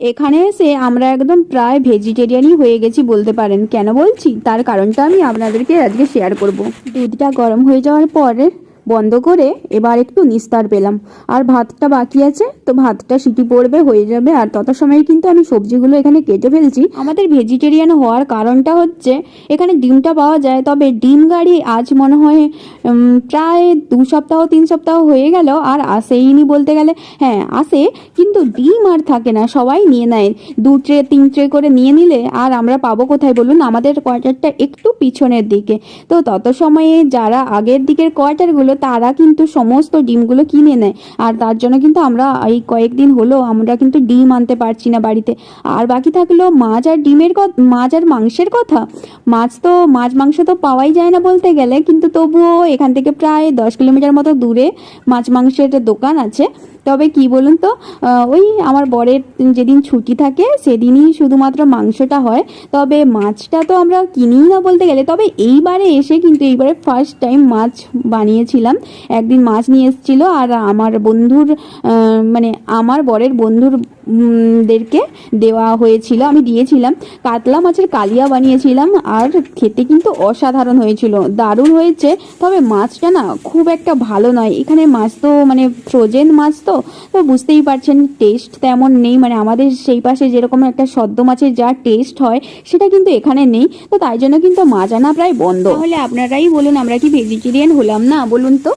এখানে এসে আমরা একদম প্রায় ভেজিটেরিয়ানই হয়ে গেছি বলতে পারেন। কেন বলছি? তার কারণটা আমি আপনাদেরকে আজকে শেয়ার করব। দুধটা গরম হয়ে যাওয়ার পরে বন্ধ করে এবার একটু নিস্তার পেলাম। আর ভাতটা বাকি আছে, তো ভাতটা সিটি পড়বে, হয়ে যাবে। আর তত সময় কিন্তু আমি সবজিগুলো এখানে কেটে ফেলছি। আমাদের ভেজিটেরিয়ান হওয়ার কারণটা হচ্ছে, এখানে ডিমটা পাওয়া যায়, তবে ডিম গাড়ি আজ মনে হয় প্রায় দু সপ্তাহ, তিন সপ্তাহ হয়ে গেল, আর আসেইনি বলতে গেলে। হ্যাঁ আসে, কিন্তু ডিম আর থাকে না, সবাই নিয়ে নেয়। দু ট্রে, তিন ট্রে করে নিয়ে নিলে, আর আমরা পাবো কোথায় বলুন? আমাদের কোয়ার্টারটা একটু পিছনের দিকে। তো তত সময়ে যারা আগের দিকের কোয়ার্টারগুলো তারা কিন্তু সমস্ত ডিমগুলো কিনে নেয়। আর তার জন্য কিন্তু আমরা এই কয়েকদিন হলো আমরা কিন্তু ডিম আনতে পারছি না বাড়িতে। আর বাকি থাকল মাছ আর ডিমের মাছ আর মাংসের কথা। মাছ তো, মাছ মাংস তো পাওয়াই যায় না বলতে গেলে। কিন্তু তবুও এখান থেকে প্রায় দশ কিলোমিটার মতো দূরে মাছ মাংসের দোকান আছে। তবে কি বলুন তো ওই আমার বরের যেদিন ছুটি থাকে সেদিনই শুধুমাত্র মাংসটা হয়। তবে মাছটা তো আমরা কিনিই না বলতে গেলে, তবে এইবারে এসে কিন্তু এইবারে ফার্স্ট টাইম মাছ বানিয়েছিলাম। একদিন মাছ নিয়ে এসেছিল আর আমার বন্ধুর মানে আমার বরের বন্ধুর দেরকে দেওয়া হয়েছিল, আমি দিয়েছিলাম। কাতলা মাছের কালিয়া বানিয়েছিলাম আর খেতে কিন্তু অসাধারণ হয়েছিল, দারুণ হয়েছে। তবে মাছটা না খুব একটা ভালো নয়, এখানে মাছ তো মানে ফ্রোজেন মাছ তো তো বুঝতেই পারছেন টেস্ট তেমন নেই। মানে আমাদের সেই পাশে যেরকম একটা সদ্য মাছের যা টেস্ট হয়, সেটা কিন্তু এখানে নেই। তো তাই জন্য কিন্তু মাছ আনা প্রায় বন্ধ। তাহলে আপনারাই বলুন, আমরা কি ভেজিটেরিয়ান হলাম না? বলুন তো।